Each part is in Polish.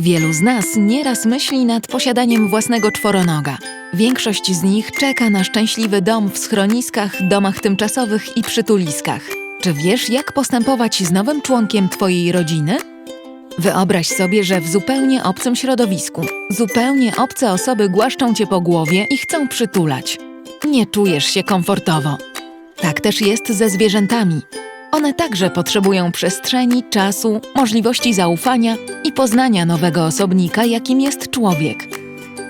Wielu z nas nieraz myśli nad posiadaniem własnego czworonoga. Większość z nich czeka na szczęśliwy dom w schroniskach, domach tymczasowych i przytuliskach. Czy wiesz, jak postępować z nowym członkiem Twojej rodziny? Wyobraź sobie, że w zupełnie obcym środowisku, zupełnie obce osoby głaszczą Cię po głowie i chcą przytulać. Nie czujesz się komfortowo. Tak też jest ze zwierzętami. One także potrzebują przestrzeni, czasu, możliwości zaufania i poznania nowego osobnika, jakim jest człowiek.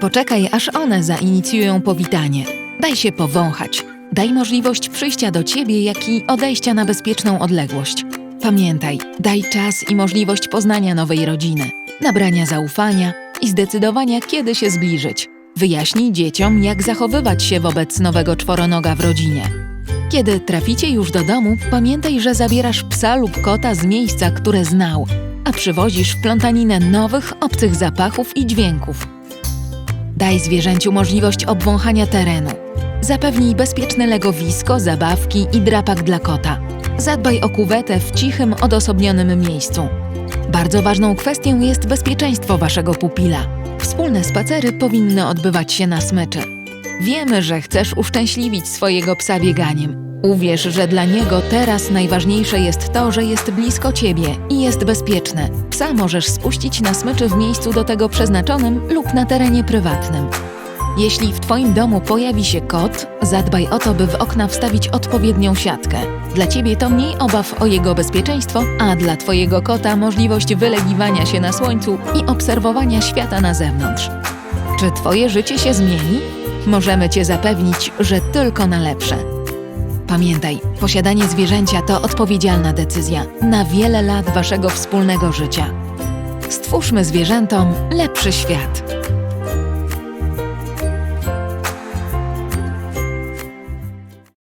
Poczekaj, aż one zainicjują powitanie. Daj się powąchać. Daj możliwość przyjścia do ciebie, jak i odejścia na bezpieczną odległość. Pamiętaj, daj czas i możliwość poznania nowej rodziny, nabrania zaufania i zdecydowania, kiedy się zbliżyć. Wyjaśnij dzieciom, jak zachowywać się wobec nowego czworonoga w rodzinie. Kiedy traficie już do domu, pamiętaj, że zabierasz psa lub kota z miejsca, które znał, a przywozisz wplątaninę nowych, obcych zapachów i dźwięków. Daj zwierzęciu możliwość obwąchania terenu. Zapewnij bezpieczne legowisko, zabawki i drapak dla kota. Zadbaj o kuwetę w cichym, odosobnionym miejscu. Bardzo ważną kwestią jest bezpieczeństwo waszego pupila. Wspólne spacery powinny odbywać się na smyczy. Wiemy, że chcesz uszczęśliwić swojego psa bieganiem. Uwierz, że dla niego teraz najważniejsze jest to, że jest blisko ciebie i jest bezpieczny. Psa możesz spuścić na smyczy w miejscu do tego przeznaczonym lub na terenie prywatnym. Jeśli w Twoim domu pojawi się kot, zadbaj o to, by w okna wstawić odpowiednią siatkę. Dla Ciebie to mniej obaw o jego bezpieczeństwo, a dla Twojego kota możliwość wylegiwania się na słońcu i obserwowania świata na zewnątrz. Czy Twoje życie się zmieni? Możemy Cię zapewnić, że tylko na lepsze. Pamiętaj, posiadanie zwierzęcia to odpowiedzialna decyzja na wiele lat Waszego wspólnego życia. Stwórzmy zwierzętom lepszy świat.